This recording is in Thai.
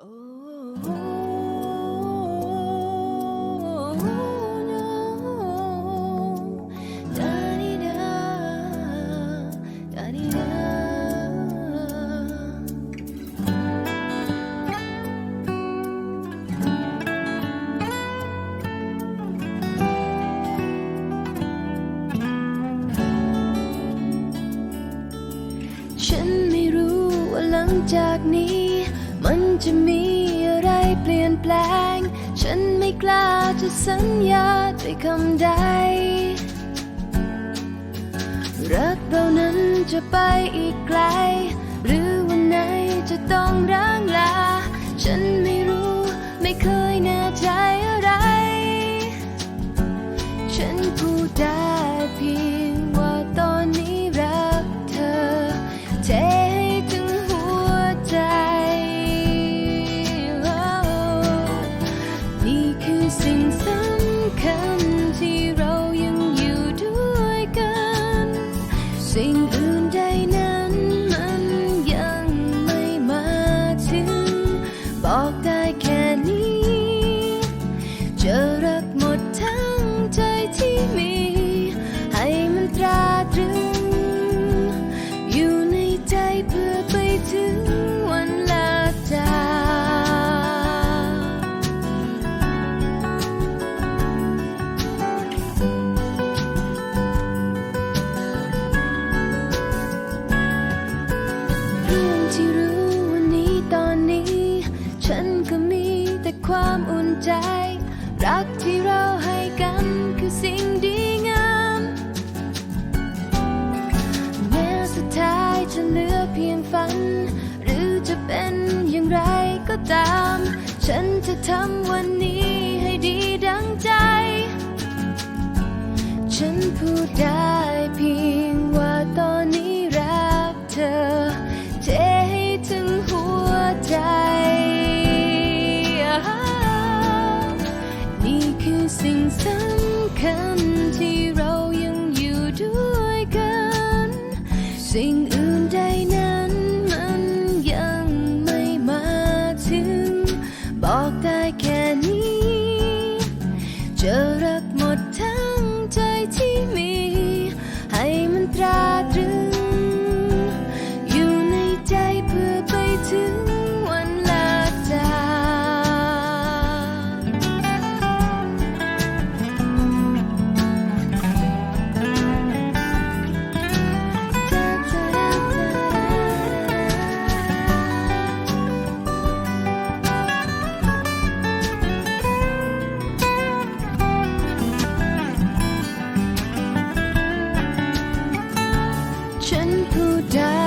ฉันไม่รู้ว่าหลังจากนี้ จะมีอะไรเปลี่ยนแปลง ฉันไม่กล้าจะสัญญาด้วยคำใด รักเรานั้นจะไปอีกไกล หรือวันไหนจะต้องร้างลา ฉันไม่รู้ไม่เคย สิ่งอื่ ที่รู้วันนี้ตอนนี้ ฉันก็มีแต่ความอุ่นใจ รักที่เราให้กันคือสิ่งดีงามแม้สุดท้ายจะเหลือเพียงฝัน หรือจะเป็นอย่างไรก็ตาม ฉันจะทำวันนี้ให้ดีดังใจ ฉันพูดได้เพียง should merchant who died.